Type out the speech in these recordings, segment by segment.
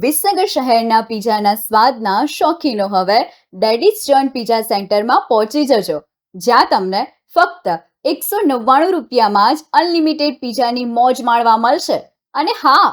વિસનગર શહેરના પીઝાના સ્વાદના શોખીનો હવે daddy's John pizza સેન્ટરમાં પહોંચી જજો, જ્યાં તમને ફક્ત એકસો નવ્વાણું રૂપિયામાં જ અનલિમિટેડ પીઝાની મોજ માણવા મળશે. અને હા,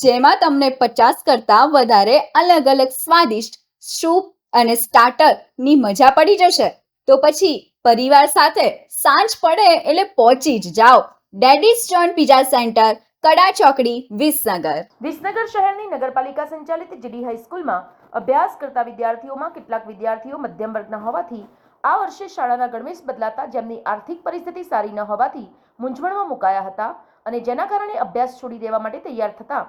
જેમાં તમને પચાસ કરતાં વધારે અલગ અલગ સ્વાદિષ્ટ સૂપ અને સ્ટાર્ટરની મજા પડી જશે. તો પછી પરિવાર સાથે સાંજ પડે એટલે પહોંચી જ જાઓ. ડેડીઝ જોન પીઝા સેન્ટર, કડા ચોકડી, વિસનગર. વિસનગર શહેરની નગરપાલિકા સંચાલિત જીડી હાઈસ્કૂલમાં અભ્યાસ કરતા વિદ્યાર્થીઓમાં કેટલાક વિદ્યાર્થીઓ મધ્યમ વર્ગના હોવાથી આ વર્ષે શાળાના ગણવેશ બદલાતા જેમની આર્થિક પરિસ્થિતિ સારી ન હોવાથી મૂંઝવણમાં મુકાયા હતા અને જેના કારણે અભ્યાસ છોડી દેવા માટે તૈયાર થતા.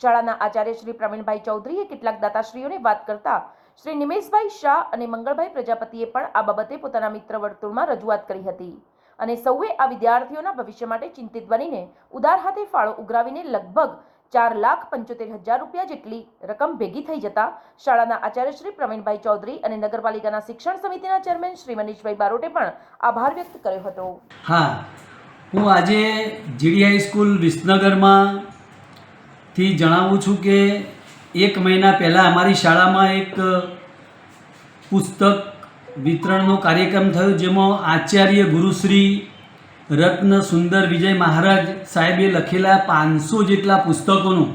શાળાના આચાર્ય શ્રી પ્રવીણભાઈ ચૌધરીએ કેટલાક દાતાશ્રીઓને વાત કરતા શ્રી નિમેશભાઈ શાહ અને મંગળભાઈ પ્રજાપતિએ પણ આ બાબતે પોતાના મિત્ર વર્તુળમાં રજૂઆત કરી હતી અને સૌએ આ વિદ્યાર્થીઓના ભવિષ્ય માટે ચિંતિત બનીને ઉદાર હાથે ફાળો ઉઘરાવીને લગભગ ચાર લાખ પંચોતેર હજાર રૂપિયા જેટલી રકમ ભેગી થઈ જતા શાળાના આચાર્ય શ્રી પ્રવીણભાઈ ચૌધરી અને નગરપાલિકાના શિક્ષણ સમિતિના ચેરમેન શ્રી મનીષભાઈ બારોટે પણ આભાર વ્યક્ત કર્યો હતો. હા, હું આજે જીડી હાઈસ્કૂલ વિસનગરમાં થી જણાવું છું કે એક મહિના પહેલાં અમારી શાળામાં એક પુસ્તક વિતરણનો કાર્યક્રમ થયો, જેમાં આચાર્ય ગુરુશ્રી રત્ન સુંદર વિજય મહારાજ સાહેબે લખેલા પાંચસો જેટલા પુસ્તકોનું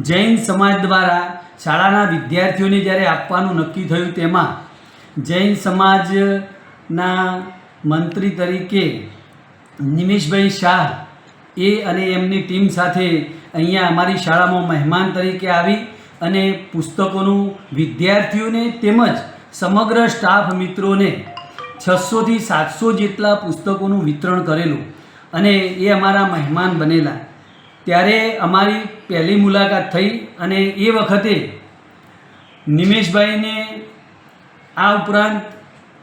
જૈન સમાજ દ્વારા શાળાના વિદ્યાર્થીઓને જ્યારે આપવાનું નક્કી થયું તેમાં જૈન સમાજના મંત્રી તરીકે નિમેશભાઈ શાહ એ અને એમની ટીમ સાથે અહીંયા અમારી શાળામાં મહેમાન તરીકે આવી અને પુસ્તકોનું વિદ્યાર્થીઓને તેમજ સમગ્ર સ્ટાફ મિત્રોને છસોથી સાતસો જેટલા પુસ્તકોનું વિતરણ કરેલું અને એ અમારા મહેમાન બનેલા. ત્યારે અમારી પહેલી મુલાકાત થઈ અને એ વખતે નિમેશભાઈને આ ઉપરાંત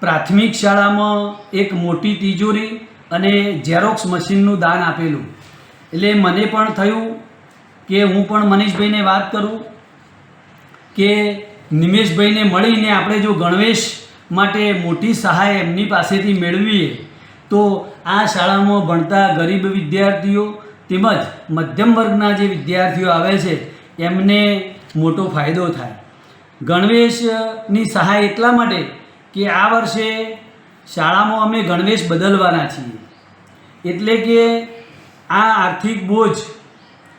પ્રાથમિક શાળામાં એક મોટી તિજોરી અને ઝેરોક્સ મશીનનું દાન આપેલું. એટલે મને પણ થયું કે હું પણ મનીષભાઈને વાત કરું કે નિમેશભાઈને મળીને આપણે જો ગણવેશ માટે મોટી સહાય એમની પાસેથી મેળવીએ, તો આ શાળામાં ભણતા ગરીબ વિદ્યાર્થીઓ તેમજ મધ્યમ વર્ગના જે વિદ્યાર્થીઓ આવે છે, એમને મોટો ફાયદો થાય. ગણવેશની સહાય એટલા માટે કે આ વર્ષે શાળામાં અમે ગણવેશ બદલવાના છીએ. એટલે કે આ આર્થિક બોજ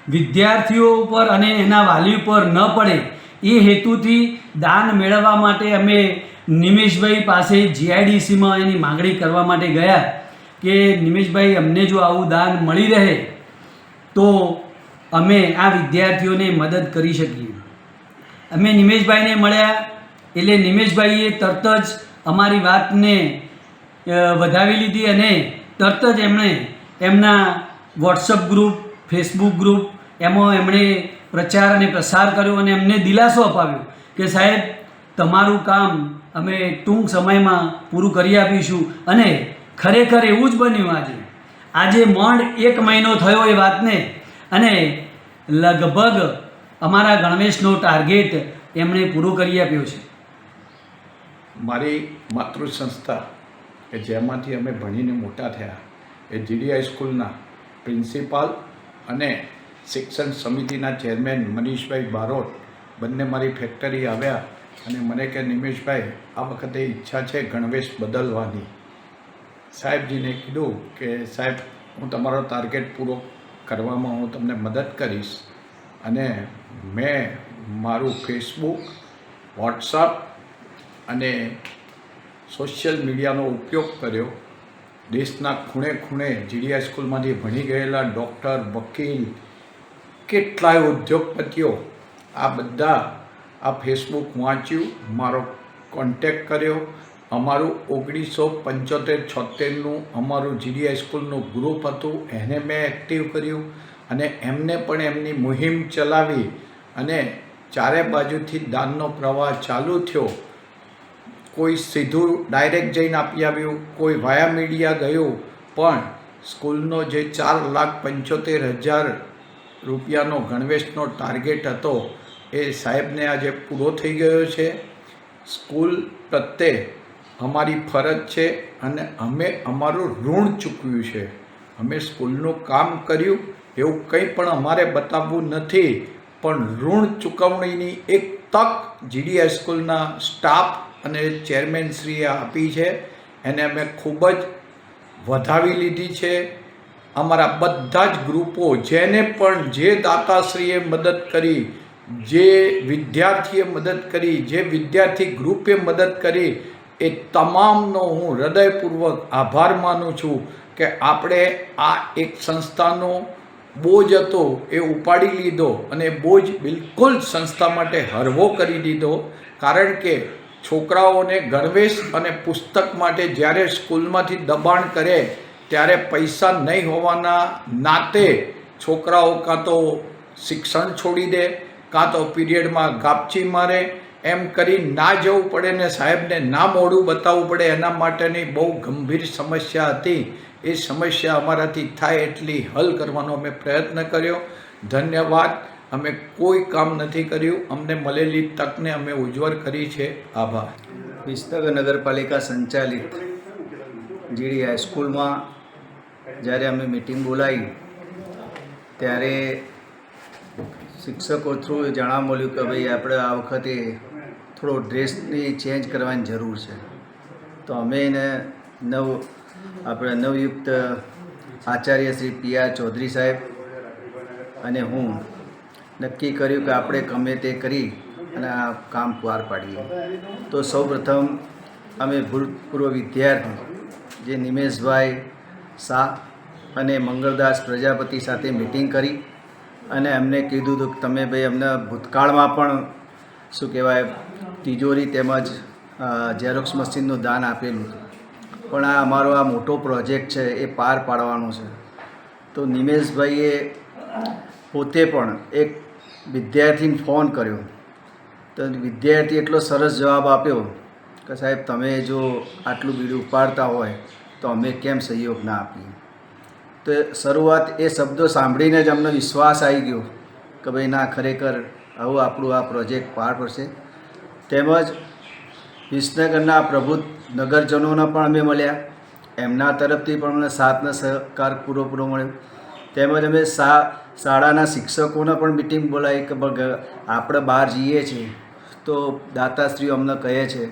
વિદ્યાર્થીઓ ઉપર અને એના વાલી ઉપર ન પડે, એ હેતુથી દાન મેળવવા માટે અમે નિમેશભાઈ પાસે જીઆઈડીસીમાં એની માગણી કરવા માટે ગયા કે, નિમેશભાઈ, અમને જો આવું દાન મળી રહે, તો અમે આ વિદ્યાર્થીઓને મદદ કરી શકીએ. અમે નિમેશભાઈને મળ્યા, એટલે નિમેશભાઈએ તરત જ અમારી વાતને વધાવી લીધી અને તરત જ એમણે એમના વોટ્સઅપ ગ્રુપ ફેસબુક ગ્રુપ એમાં એમણે પ્રચાર અને પ્રસાર કર્યો અને એમને દિલાસો અપાવ્યો કે, સાહેબ, તમારું કામ અમે ટૂંક સમયમાં પૂરું કરી આપીશું. અને ખરેખર એવું જ બન્યું આજે. આજે મંડ એક મહિનો થયો એ વાતને. અને લગભગ અમારા ગણવેશનો ટાર્ગેટ એમણે પૂરો કરી આપ્યો છે. મારી માતૃ સંસ્થા, કે જેમાંથી અમે ભણીને મોટા થયા, એ જીડી હાઈસ્કૂલના પ્રિન્સિપાલ અને શિક્ષણ સમિતિના ચેરમેન મનીષભાઈ બારોટ બંને મારી ફેક્ટરી આવ્યા. અને મને કે, નિમેશભાઈ, આ વખતે ઈચ્છા છે ગણવેશ બદલવાની. સાહેબજીને કીધું કે, સાહેબ, હું તમારો ટાર્ગેટ પૂરો કરવામાં હું તમને મદદ કરીશ અને મેં મારું ફેસબુક વોટ્સઅપ અને સોશિયલ મીડિયાનો ઉપયોગ કર્યો. દેશના ખૂણે ખૂણે જીડીઆઈ સ્કૂલમાંથી ભણી ગયેલા ડૉક્ટર વકીલ, કેટલાય ઉદ્યોગપતિઓ આ બધા આ ફેસબુક વાંચ્યું, મારો કોન્ટેક કર્યો. અમારું ઓગણીસો પંચોતેર છોતેરનું અમારું જીડી સ્કૂલનું ગ્રુપ હતું. એને મેં એક્ટિવ કર્યું અને એમને પણ એમની મુહિમ ચલાવી અને ચારે બાજુથી દાનનો પ્રવાહ ચાલુ થયો. કોઈ સીધું ડાયરેક્ટ જઈને આપી આવ્યું, કોઈ વાયા મીડિયા ગયું, પણ સ્કૂલનો જે ચાર લાખ પંચોતેર હજાર રૂપિયાનો ગણવેશનો ટાર્ગેટ હતો એ સાહેબને આજે પૂરો થઈ ગયો છે. સ્કૂલ પ્રત્યે અમારી ફરજ છે અને અમે અમારું ઋણ ચૂકવ્યું છે. અમે સ્કૂલનું કામ કર્યું, એવું કંઈ પણ અમારે બતાવવું નથી, પણ ઋણ ચૂકવણીની એક તક જીડી હાઈસ્કૂલના સ્ટાફ અને ચેરમેનશ્રીએ આપી છે. એને અમે ખૂબ જ વધાવી લીધી છે. અમારા બધા જ ગ્રુપો જેને પણ જે દાતાશ્રીએ મદદ કરી જે વિદ્યાર્થીએ મદદ કરી, જે વિદ્યાર્થી ગ્રુપે મદદ કરી, એ તમામનો હું હૃદયપૂર્વક આભાર માનું છું કે આપણે આ એક સંસ્થાનો બોજ હતો એ ઉપાડી લીધો અને બોજ બિલકુલ સંસ્થા માટે હળવો કરી દીધો. કારણ કે છોકરાઓને ગણવેશ અને પુસ્તક માટે જ્યારે સ્કૂલમાંથી દબાણ કરે, ત્યારે પૈસા નહીં હોવાના નાતે છોકરાઓ કાં તો શિક્ષણ છોડી દે કાં તો પીરિયડમાં ગાપચી મારે, એમ કરી ના જવું પડે ને સાહેબને ના મોડું બતાવવું પડે, એના માટેની બહુ ગંભીર સમસ્યા હતી. એ સમસ્યા અમારાથી થાય એટલી હલ કરવાનો અમે પ્રયત્ન કર્યો. ધન્યવાદ. અમે કોઈ કામ નથી કર્યું. અમને મળેલી તકને અમે ઉજ્જવળ કરી છે. આભાર. વિસનગર નગરપાલિકા સંચાલિત જીડી હાઈસ્કૂલમાં જ્યારે અમે મિટિંગ બોલાવી, ત્યારે શિક્ષકો થ્રુ જાણવા મળ્યું કે ભાઈ આપણે આ વખતે થોડો ડ્રેસની ચેન્જ કરવાની જરૂર છે. તો અમે એને નવ, આપણે નવયુક્ત આચાર્ય શ્રી પી આર ચૌધરી સાહેબ અને હું નક્કી કર્યું કે આપણે ગમે તે કરી અને આ કામ પાર પાડીએ. તો સૌપ્રથમ અમે ભૂતપૂર્વ વિદ્યાર્થી જે નિમેશભાઈ શાહ અને મંગળદાસ પ્રજાપતિ સાથે મિટિંગ કરી. અને એમને કીધું હતું કે તમે ભાઈ અમને ભૂતકાળમાં પણ શું કહેવાય, તિજોરી તેમજ ઝેરોક્સ મશીનનું દાન આપેલું હતું. પણ આ અમારો આ મોટો પ્રોજેક્ટ છે, એ પાર પાડવાનો છે. તો નિમેશભાઈએ પોતે પણ એક વિદ્યાર્થીને ફોન કર્યો. તો વિદ્યાર્થી એટલો સરસ જવાબ આપ્યો કે સાહેબ, તમે જો આટલું બીડું ઉપાડતા હોય તો અમે કેમ સહયોગ ના આપીએ? તો શરૂઆત એ શબ્દો સાંભળીને જ અમને વિશ્વાસ આવી ગયો કે ભાઈ ના, ખરેખર આવું આપણું આ પ્રોજેક્ટ પાર પડશે. તેમજ વિસનગરના પ્રભુ નગરજનોને પણ અમે મળ્યા. એમના તરફથી પણ અમને સાથનો સહકાર પૂરો પૂરો મળ્યો. તેમજ અમે શા શાળાના શિક્ષકોને પણ મિટિંગ બોલાવી કે આપણે બહાર જઈએ છીએ. તો દાતાશ્રીઓ અમને કહે છે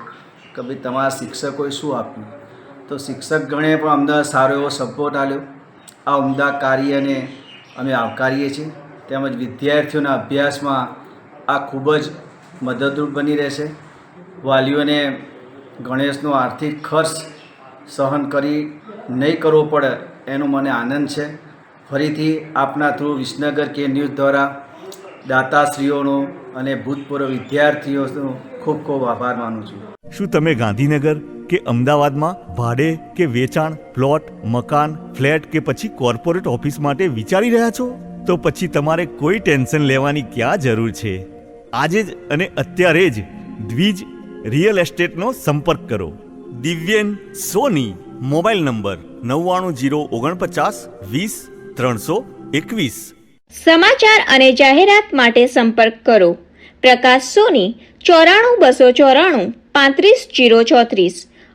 કે ભાઈ, તમારા શિક્ષકોએ શું આપ્યું? તો શિક્ષક ગણે પણ અમને સારો એવો સપોર્ટ આપ્યો. આ ઉમદા કાર્યને અમે આવકારીએ છીએ. તેમજ વિદ્યાર્થીઓના અભ્યાસમાં આ ખૂબ જ મદદરૂપ બની રહેશે. વાલીઓને ગણેશનો આર્થિક ખર્ચ સહન કરી નહીં કરવો પડે એનો મને આનંદ છે. ફરીથી આપના થ્રુ વિસનગર કે ન્યૂઝ દ્વારા દાતાશ્રીઓનો અને ભૂતપૂર્વ વિદ્યાર્થીઓનો ખૂબ ખૂબ આભાર માનું છું. શું તમે ગાંધીનગર કે અમદાવાદમાં ભાડે કે વેચાણ, પ્લોટ, મકાન, ફ્લેટ કે પછી કોર્પોરેટ ઓફિસ માટે વિચારી રહ્યા છો? તો પછી તમારે કોઈ ટેન્શન લેવાની ક્યાં જરૂર છે? આજે જ અને અત્યારે જ દ્વિજ રિયલ એસ્ટેટનો સંપર્ક કરો. દિવ્યેન સોની, મોબાઈલ નંબર નવ્વાણું જીરો ઓગણપચાસ વીસ ત્રણસો એકવીસ. સમાચાર અને જાહેરાત માટે સંપર્ક કરો. પ્રકાશ સોની, ચોરાણું બસો ચોરાણું પાંત્રીસ જીરો ચોત્રીસ.